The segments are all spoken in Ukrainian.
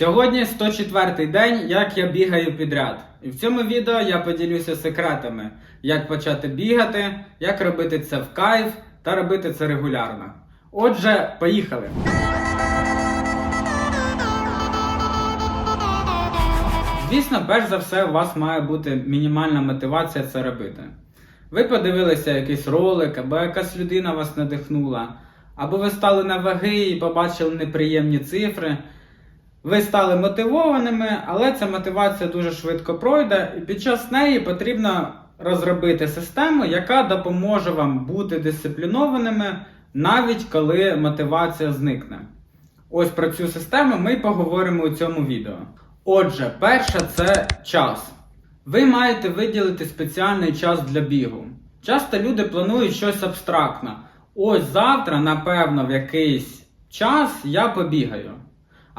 Сьогодні 104-й день, як я бігаю підряд. І в цьому відео я поділюся секретами, як почати бігати, як робити це в кайф та робити це регулярно. Отже, поїхали! Звісно, перш за все, у вас має бути мінімальна мотивація це робити. Ви подивилися якийсь ролик, або якась людина вас надихнула, або ви стали на ваги і побачили неприємні цифри. Ви стали мотивованими, але ця мотивація дуже швидко пройде, і під час неї потрібно розробити систему, яка допоможе вам бути дисциплінованими, навіть коли мотивація зникне. Ось про цю систему ми поговоримо у цьому відео. Отже, перше це час. Ви маєте виділити спеціальний час для бігу. Часто люди планують щось абстрактне. Ось завтра, напевно, в якийсь час я побігаю.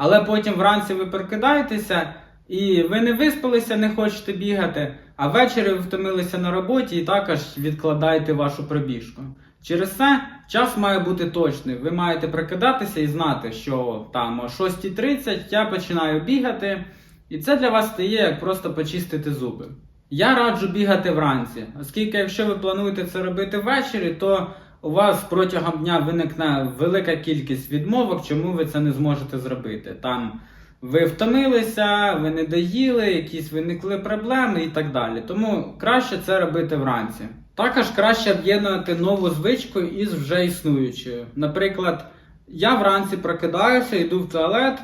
Але потім вранці ви прокидаєтеся і ви не виспалися, не хочете бігати, а ввечері ви втомилися на роботі і також відкладаєте вашу пробіжку. Через це час має бути точний. Ви маєте прокидатися і знати, що там о 6.30 я починаю бігати, і це для вас стає як просто почистити зуби. Я раджу бігати вранці, оскільки якщо ви плануєте це робити ввечері, то у вас протягом дня виникне велика кількість відмовок, чому ви це не зможете зробити. Там ви втомилися, ви не доїли, якісь виникли проблеми і так далі. Тому краще це робити вранці. Також краще об'єднувати нову звичку із вже існуючою. Наприклад, я вранці прокидаюся, йду в туалет,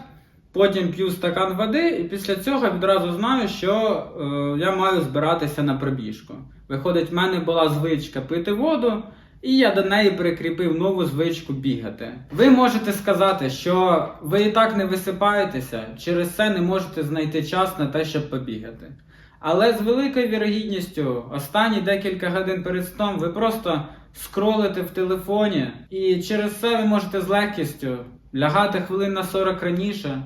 потім п'ю стакан води, і після цього відразу знаю, що е, я маю збиратися на пробіжку. Виходить, в мене була звичка пити воду. І я до неї прикріпив нову звичку бігати. Ви можете сказати, що ви і так не висипаєтеся, через це не можете знайти час на те, щоб побігати. Але з великою вірогідністю останні декілька годин перед сном ви просто скролите в телефоні, і через це ви можете з легкістю лягати хвилин на 40 раніше,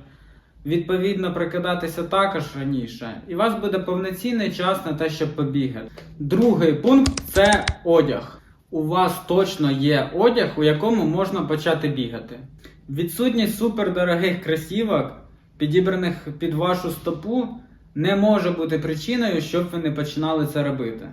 відповідно прокидатися також раніше, і у вас буде повноцінний час на те, щоб побігати. Другий пункт це одяг у вас точно є одяг, у якому можна почати бігати. Відсутність супердорогих кросівок, підібраних під вашу стопу, не може бути причиною, щоб ви не починали це робити.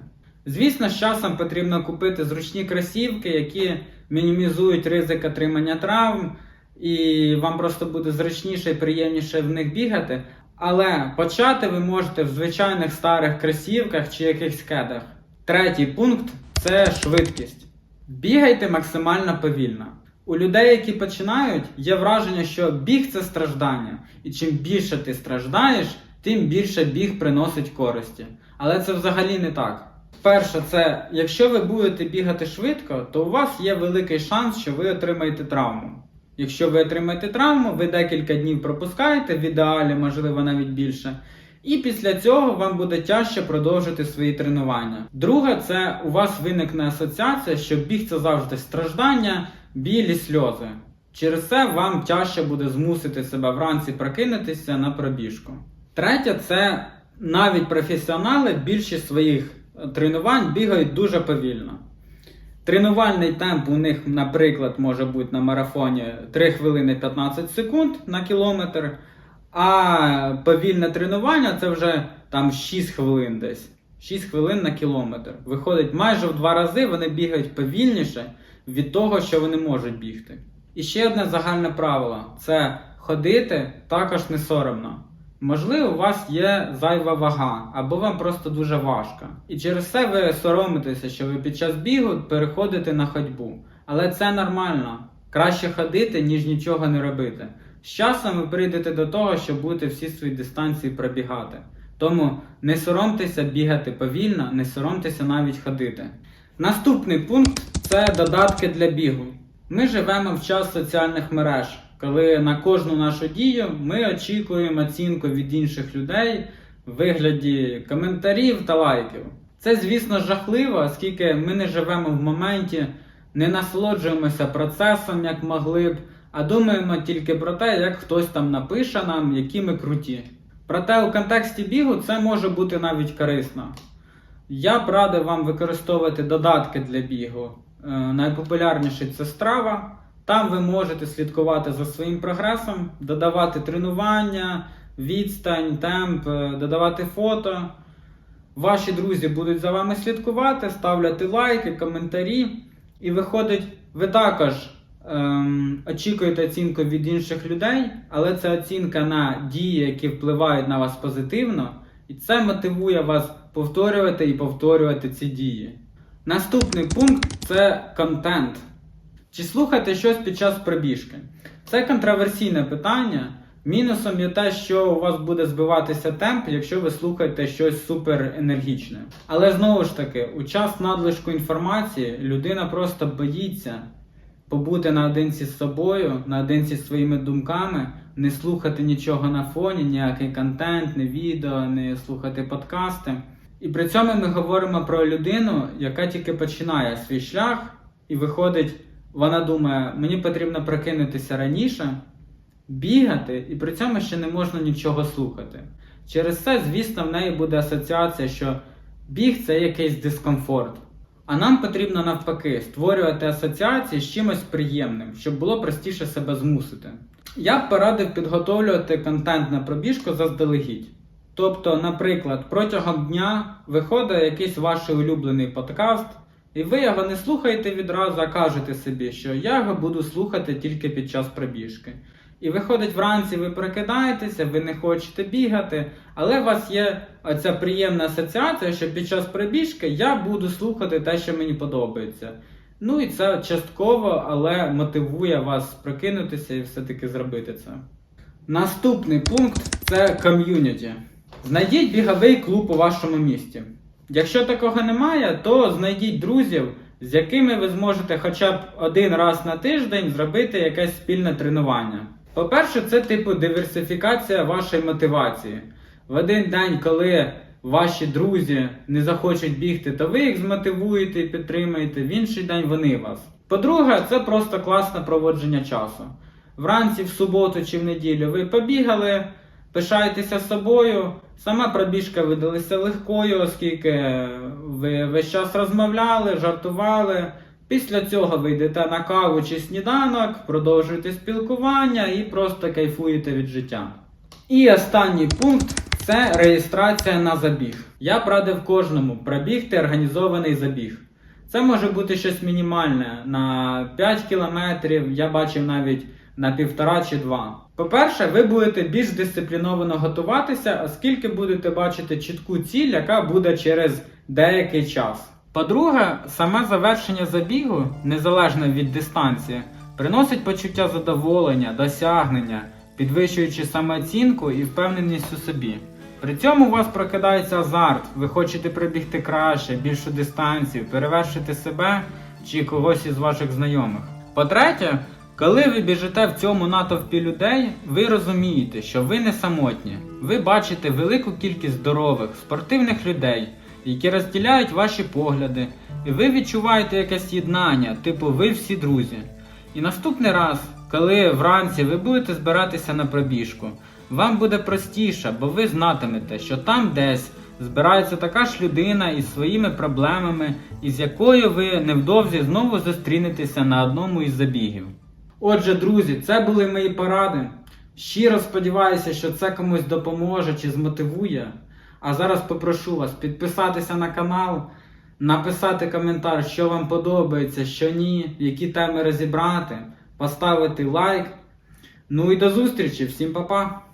Звісно, з часом потрібно купити зручні кросівки, які мінімізують ризик отримання травм, і вам просто буде зручніше і приємніше в них бігати. Але почати ви можете в звичайних старих кросівках чи якихось кедах. Третій пункт це швидкість. Бігайте максимально повільно. У людей, які починають, є враження, що біг це страждання. І чим більше ти страждаєш, тим більше біг приносить користі. Але це взагалі не так. Перше, це якщо ви будете бігати швидко, то у вас є великий шанс, що ви отримаєте травму. Якщо ви отримаєте травму, ви декілька днів пропускаєте, в ідеалі, можливо, навіть більше. І після цього вам буде тяжче продовжити свої тренування. Друге, це у вас виникне асоціація, що біг це завжди страждання, білі сльози. Через це вам тяжче буде змусити себе вранці прокинутися на пробіжку. Третє, це навіть професіонали більшість своїх тренувань бігають дуже повільно. Тренувальний темп у них, наприклад, може бути на марафоні 3 хвилини 15 секунд на кілометр. А повільне тренування це вже там 6 хвилин десь. 6 хвилин на кілометр. Виходить, майже в два рази вони бігають повільніше від того, що вони можуть бігти. І ще одне загальне правило це ходити також не соромно. Можливо, у вас є зайва вага, або вам просто дуже важко. І через це ви соромитеся, що ви під час бігу переходите на ходьбу. Але це нормально. Краще ходити, ніж нічого не робити. З часом ви прийдете до того, що будете всі свої дистанції пробігати. Тому не соромтеся бігати повільно, не соромтеся навіть ходити. Наступний пункт це додатки для бігу. Ми живемо в час соціальних мереж, коли на кожну нашу дію ми очікуємо оцінку від інших людей в вигляді коментарів та лайків. Це, звісно, жахливо, оскільки ми не живемо в моменті, не насолоджуємося процесом, як могли б а думаємо тільки про те, як хтось там напише нам, які ми круті. Проте у контексті бігу це може бути навіть корисно. Я б радив вам використовувати додатки для бігу. Е, найпопулярніший це страва. Там ви можете слідкувати за своїм прогресом, додавати тренування, відстань, темп, е, додавати фото. Ваші друзі будуть за вами слідкувати, ставляти лайки, коментарі. І виходить, ви також ем, очікуєте оцінку від інших людей, але це оцінка на дії, які впливають на вас позитивно, і це мотивує вас повторювати і повторювати ці дії. Наступний пункт це контент. Чи слухати щось під час пробіжки? Це контроверсійне питання. Мінусом є те, що у вас буде збиватися темп, якщо ви слухаєте щось супер енергічне. Але знову ж таки, у час надлишку інформації людина просто боїться побути наодинці з собою, наодинці з своїми думками, не слухати нічого на фоні, ніякий контент, не відео, не слухати подкасти. І при цьому ми говоримо про людину, яка тільки починає свій шлях, і виходить, вона думає, мені потрібно прокинутися раніше, бігати, і при цьому ще не можна нічого слухати. Через це, звісно, в неї буде асоціація, що біг це якийсь дискомфорт. А нам потрібно навпаки створювати асоціації з чимось приємним, щоб було простіше себе змусити. Я б порадив підготовлювати контент на пробіжку заздалегідь. Тобто, наприклад, протягом дня виходить якийсь ваш улюблений подкаст, і ви його не слухаєте відразу, а кажете собі, що я його буду слухати тільки під час пробіжки. І виходить вранці, ви прокидаєтеся, ви не хочете бігати, але у вас є оця приємна асоціація, що під час пробіжки я буду слухати те, що мені подобається. Ну і це частково, але мотивує вас прокинутися і все-таки зробити це. Наступний пункт це ком'юніті. Знайдіть біговий клуб у вашому місті. Якщо такого немає, то знайдіть друзів, з якими ви зможете хоча б один раз на тиждень зробити якесь спільне тренування. По-перше, це типу диверсифікація вашої мотивації. В один день, коли ваші друзі не захочуть бігти, то ви їх змотивуєте і підтримаєте, в інший день вони вас. По-друге, це просто класне проводження часу. Вранці, в суботу чи в неділю ви побігали, пишаєтеся собою. Сама пробіжка видалася легкою, оскільки ви весь час розмовляли, жартували. Після цього ви йдете на каву чи сніданок, продовжуєте спілкування і просто кайфуєте від життя. І останній пункт це реєстрація на забіг. Я б радив кожному пробігти організований забіг. Це може бути щось мінімальне на 5 кілометрів, я бачив навіть на півтора чи два. По-перше, ви будете більш дисципліновано готуватися, оскільки будете бачити чітку ціль, яка буде через деякий час. По-друге, саме завершення забігу, незалежно від дистанції, приносить почуття задоволення, досягнення, підвищуючи самооцінку і впевненість у собі. При цьому у вас прокидається азарт, ви хочете прибігти краще, більшу дистанцію, перевершити себе чи когось із ваших знайомих. По-третє, коли ви біжите в цьому натовпі людей, ви розумієте, що ви не самотні. Ви бачите велику кількість здорових, спортивних людей, які розділяють ваші погляди, і ви відчуваєте якесь єднання, типу ви всі друзі. І наступний раз, коли вранці ви будете збиратися на пробіжку, вам буде простіше, бо ви знатимете, що там десь збирається така ж людина із своїми проблемами, із якою ви невдовзі знову зустрінетеся на одному із забігів. Отже, друзі, це були мої поради. Щиро сподіваюся, що це комусь допоможе чи змотивує. А зараз попрошу вас підписатися на канал, написати коментар, що вам подобається, що ні, які теми розібрати, поставити лайк. Ну і до зустрічі, всім па-па!